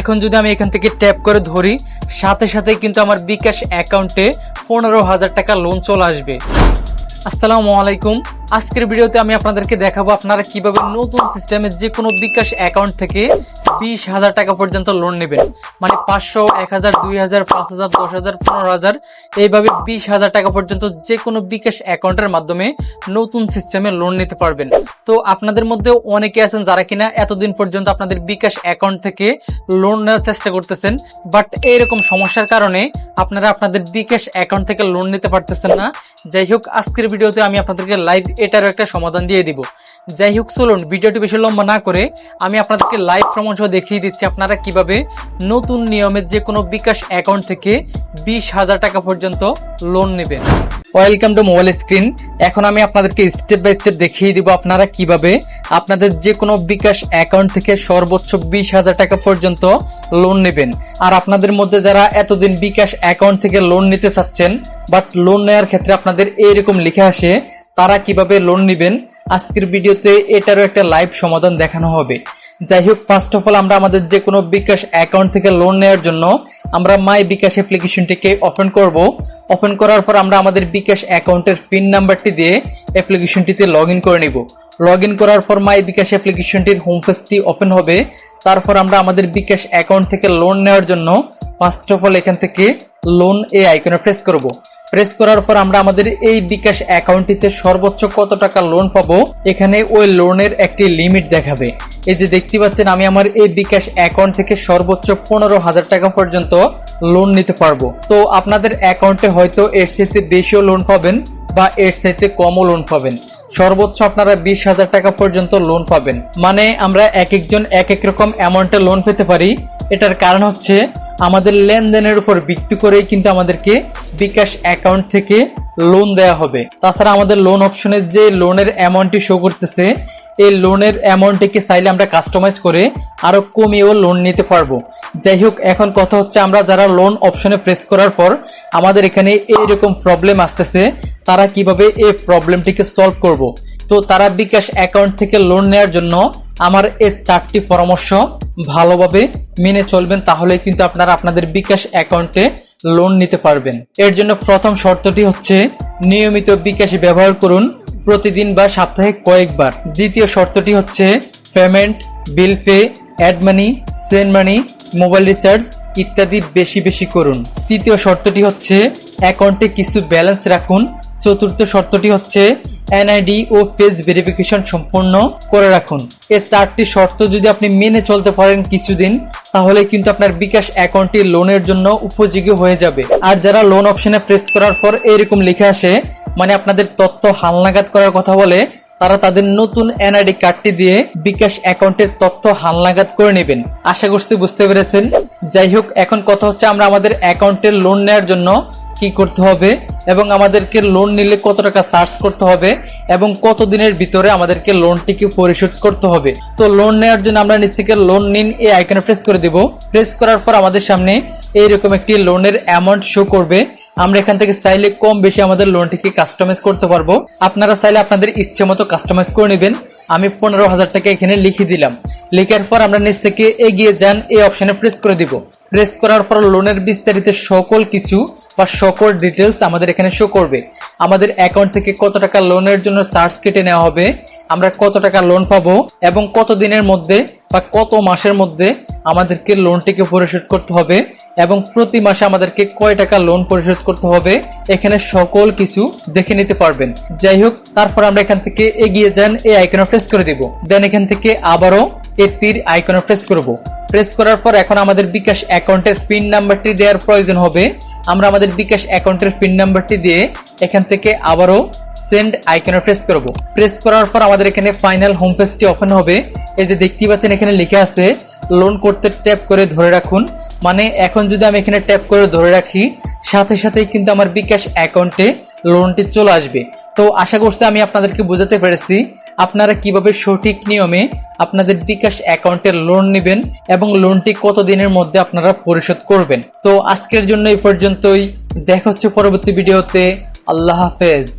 এখন যদি আমি এখান থেকে ট্যাপ করে ধরি, সাথে সাথে কিন্তু আমার বিকাশ অ্যাকাউন্টে পনেরো হাজার টাকা লোন চলে আসবে। আসসালামু আলাইকুম। আজকের ভিডিওতে আমি আপনাদেরকে দেখাবো আপনারা কীভাবে নতুন সিস্টেমে যে কোনো বিকাশ অ্যাকাউন্ট থেকে বিশ হাজার টাকা পর্যন্ত লোন নেবেন। মানে পাঁচশো, এক হাজার, দুই হাজার, পাঁচ হাজার, দশ হাজার, পনেরো হাজার, এইভাবে বিশ হাজার টাকা পর্যন্ত যে কোনো বিকাশ অ্যাকাউন্টের মাধ্যমে নতুন সিস্টেমে লোন নিতে পারবেন। তো আপনাদের মধ্যে অনেকে আছেন যারা কিনা এতদিন পর্যন্ত আপনাদের বিকাশ অ্যাকাউন্ট থেকে লোন নেওয়ার চেষ্টা করতেছেন বাট এইরকম সমস্যার কারণে আপনারা আপনাদের বিকাশ অ্যাকাউন্ট থেকে লোন নিতে পারতেছেন না। যাই হোক, আজকের ভিডিওতে আমি আপনাদেরকে লাইভ এটারও একটা সমাধান দিয়ে দিব। যাই হোক চলুন ভিডিওটি বেশি লম্বা না করে আমি আপনাদেরকে লাইভ প্রমাণ সহ দেখিয়ে দিচ্ছি আপনারা কীভাবে নতুন নিয়মে যে কোনো বিকাশ অ্যাকাউন্ট থেকে বিশ হাজার টাকা পর্যন্ত লোন নেবেন। ওয়েলকাম টু মোবাইল স্ক্রিন এখন আমি আপনাদেরকে স্টেপ বাই স্টেপ দেখিয়ে দিব আপনারা কীভাবে আপনাদের যে কোনো বিকাশ অ্যাকাউন্ট থেকে সর্বোচ্চ বিশ হাজার টাকা পর্যন্ত লোন নেবেন। আর আপনাদের মধ্যে যারা এতদিন বিকাশ অ্যাকাউন্ট থেকে লোন নিতে চাচ্ছেন বাট লোন নেওয়ার ক্ষেত্রে আপনাদের এইরকম লিখে আসে, তারা কীভাবে লোন নেবেন আজকের ভিডিওতে এটারও একটা লাইভ সমাধান দেখানো হবে। যাই হোক ফার্স্ট অফ অল আমরা আমাদের যে কোনো বিকাশ অ্যাকাউন্ট থেকে লোন নেওয়ার জন্য আমরা মাই বিকাশ অ্যাপ্লিকেশনটিকে ওপেন করব। ওপেন করার পর আমরা আমাদের বিকাশ অ্যাকাউন্টের পিন নাম্বারটি দিয়ে অ্যাপ্লিকেশনটিতে লগ ইন করে নিব। লগ ইন করার পর মাই বিকাশ অ্যাপ্লিকেশনটির হোম পেজটি ওপেন হবে। তারপর আমরা আমাদের বিকাশ অ্যাকাউন্ট থেকে লোন নেওয়ার জন্য ফার্স্ট অফ অল এখান থেকে লোন এ আইকনে প্রেস করব। প্রেস করার পর আমরা আমাদের এই বিকাশ অ্যাকাউন্টটিতে সর্বোচ্চ কত টাকা লোন পাবো, এখানে ওই লোনের একটি লিমিট দেখাবে। এই যে দেখতে পাচ্ছেন, আমি আমার এই বিকাশ অ্যাকাউন্ট থেকে সর্বোচ্চ পনেরো হাজার টাকা পর্যন্ত লোন নিতে পারব। তো আপনাদের অ্যাকাউন্টে হয়তো এর সাথে বেশিও লোন পাবেন বা এর সাথে কমও লোন পাবেন। সর্বোচ্চ আপনারা বিশ হাজার টাকা পর্যন্ত লোন পাবেন। মানে আমরা এক একজন এক এক রকম অ্যামাউন্টে লোন পেতে পারি। এটার কারণ হচ্ছে, আমাদের লেনদেনের উপর ভিত্তি করেই কিন্তু আমাদেরকে বিকাশ অ্যাকাউন্ট থেকে লোন দেওয়া হবে। তাছাড়া আমাদের লোন অপশনে যে লোনের অ্যামাউন্টটি শো করতেছে, এই লোনের অ্যামাউন্টটিকে চাইলে আমরা কাস্টমাইজ করে আরও কমিয়েও লোন নিতে পারব। যাই হোক, এখন কথা হচ্ছে আমরা যারা লোন অপশনে প্রেস করার পর আমাদের এখানে এইরকম প্রবলেম আসতেছে, তারা কীভাবে এই প্রবলেমটিকে সলভ করব? তো তারা বিকাশ অ্যাকাউন্ট থেকে লোন নেওয়ার জন্য আমার এই চারটি পরামর্শ ভালোভাবে মেনে চলবেন তাহলে কিন্তু আপনারা আপনাদের বিকাশ অ্যাকাউন্টে লোন নিতে পারবেন। এর জন্য প্রথম শর্তটি হচ্ছে নিয়মিত বিকাশ ব্যবহার করুন প্রতিদিন বা সপ্তাহে কয়েকবার। দ্বিতীয় শর্তটি হচ্ছে payment bill pay add money send money mobile recharge ইত্যাদি বেশি বেশি করুন। তৃতীয় শর্তটি হচ্ছে অ্যাকাউন্টে কিছু ব্যালেন্স রাখুন। চতুর্থ শর্তটি হচ্ছে এনআইডি ও ফেস ভেরিফিকেশন সম্পূর্ণ করে রাখুন। এই চারটি শর্ত যদি আপনি মেনে চলতে পারেন কিছুদিন তাহলে কিন্তু আপনার বিকাশ অ্যাকাউন্টটি লোনের জন্য উপযোগী হয়ে যাবে। আর যারা লোন অপশনে প্রেস করার পর এরকম লিখে আসে মানে আপনাদের তথ্য হালনাগাদ করার কথা বলে, তারা তাদের নতুন এনআইডি কার্ডটি দিয়ে বিকাশ অ্যাকাউন্টের তথ্য হালনাগাদ করে নেবেন। আশা করছি বুঝতে পেরেছেন। যাই হোক, এখন কথা হচ্ছে আমরা আমাদের অ্যাকাউন্টের লোন নেওয়ার জন্য কি করতে হবে? এবং আমাদেরকে লোন নিলে কত টাকা চার্জ করতে হবে? এবং কত দিনের ভিতরে আমাদেরকে লোনটিকে পরিশোধ করতে হবে? তো লোন নেওয়ার জন্য আমরা নিচ থেকে লোন নিন, এই আইকনে প্রেস করে দিব। প্রেস করার পর আমাদের সামনে এইরকম একটি লোনের অ্যামাউন্ট শো করবে। আমরা এখান থেকে চাইলে কম বেশি আমাদের লোনটিকে কাস্টমাইজ করতে পারব। আপনারা চাইলে আপনাদের ইচ্ছে মতো কাস্টমাইজ করে নেবেন। আমি পনেরো হাজার টাকা এখানে লিখে দিলাম। লেখার পর আমরা নিচ থেকে এগিয়ে যান, এই অপশনে প্রেস করে দিব। প্রেস করার পর লোনের বিস্তারিত সকল কিছু বা সকল ডিটেলস আমাদের এখানে শো করবে। আমাদের অ্যাকাউন্ট থেকে কত টাকা লোনের জন্য চার্জ কেটে নেওয়া হবে, আমরা কত টাকা লোন পাবো এবং কত দিনের মধ্যে বা কত মাসের মধ্যে আমাদেরকে লোনটিকে পরিশোধ করতে হবে এবং প্রতি মাসে আমাদেরকে কয় টাকা লোন পরিশোধ করতে হবে, এখানে সকল কিছু দেখে নিতে পারবেন। যাই হোক, তারপর আমরা এখান থেকে এগিয়ে যান, এই আইকনে প্রেস করে দিব। দেন এখান থেকে আবারও এই তীর আইকনে প্রেস করব। প্রেস করার পর এখন আমাদের বিকাশ অ্যাকাউন্টের পিন নাম্বারটি দেওয়ার প্রয়োজন হবে। আমরা আমাদের বিকাশ অ্যাকাউন্টের পিন নাম্বারটি দিয়ে এখান থেকে আবারও সেন্ড আইকনে প্রেস করব। প্রেস করার পর আমাদের এখানে ফাইনাল হোম পেজটি ওপেন হবে। এই যে দেখতে পাচ্ছেন এখানে লিখে আছে লোন করতে ট্যাপ করে ধরে রাখুন। মানে এখন যদি আমি এখানে ট্যাপ করে ধরে রাখি, সাথে সাথেই কিন্তু আমার বিকাশ অ্যাকাউন্টে লোনটি চলে আসবে। তো আশা করছি আমি আপনাদেরকে বোঝাতে পেরেছি। আপনারা কীভাবে সঠিক নিয়মে আপনাদের বিকাশ অ্যাকাউন্টের লোন নেবেন এবং লোনটি কতদিনের মধ্যে আপনারা পরিশোধ করবেন? তো আজকের জন্য এই পর্যন্তই। দেখা হচ্ছে পরবর্তী ভিডিওতে। আল্লাহ হাফেজ।